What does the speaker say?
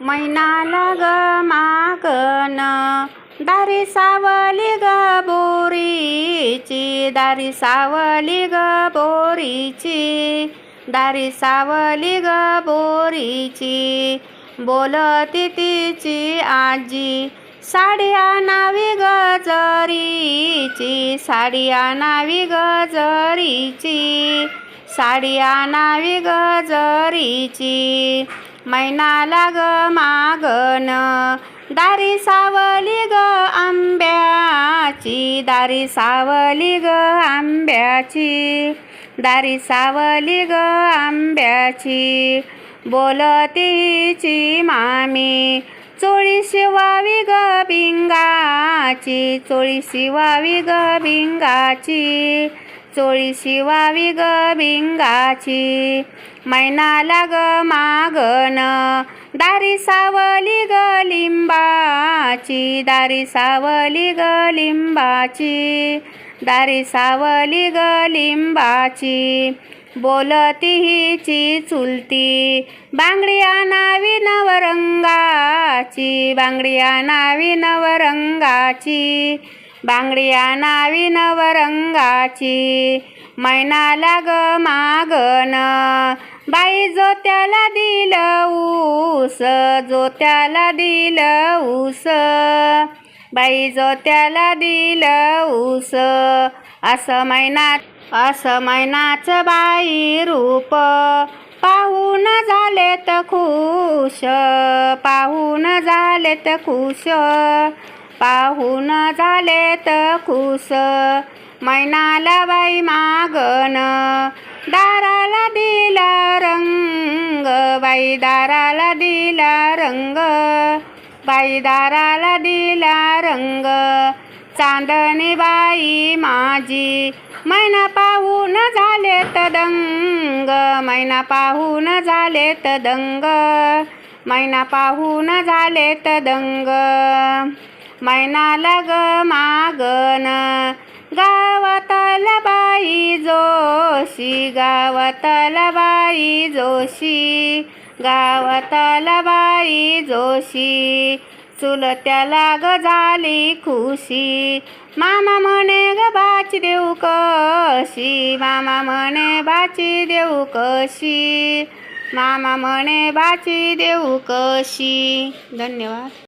मैनाला ग मागन दारी सावली ग बोरीची दारी सावली ग बोरीची दारी सावली ग बोरीची बोलती तिची आजी साडी आणावी गजरीची साडी आणावी गजरीची साडी आणावी गजरीची मैना लाग मागन. दारी सावली ग आंब्याची. दारी सावली ग आंब्याची. दारी सावली ग आंब्याची. बोलतीची मामी. चोळी शिवावी ग बिंगाची. चोळी शिवावी ग बिंगाची. चोळी शिवावी ग भिंगाची मैनाला ग मागन. दारी सावली ग लिंबाची. दारी सावली ग लिंबाची. दारी सावली ग लिंबाची. बोलती हिची चुलती. बांगड्या नावी नवरंगाची. बांगड्या नावी नवरंगाची. बांगड्या नावी नवरंगाची. मैना लाग मागन. बाई जो त्याला दिलं ऊस जो त्याला दिल ऊस. बाई जो त्याला दिल ऊस. असं मैना असं मैनाचं बाई रूप. पाहून झाले तर खुश पाहून झाले तर खुश. पाहून झाले येत खुस. मैनाला बाई मागन. दाराला दिला रंग. बाई दाराला दिला रंग. बाई दाराला दिला रंग. चांदणी बाई माझी. मैना पाहून झाले दंग. मैना पाहून झाले दंग. मैना पाहून झाले दंग. मैनाला ग मागन. गावातल बाई जोशी गावातल बाई जोशी गावातल बाई जोशी. चुलत्याला ग झाली खुशी. मामा म्हणे ग बाची देऊ कशी? मामा म्हणे बाची देऊ कशी? मामा म्हणे बाची देऊ कशी? धन्यवाद.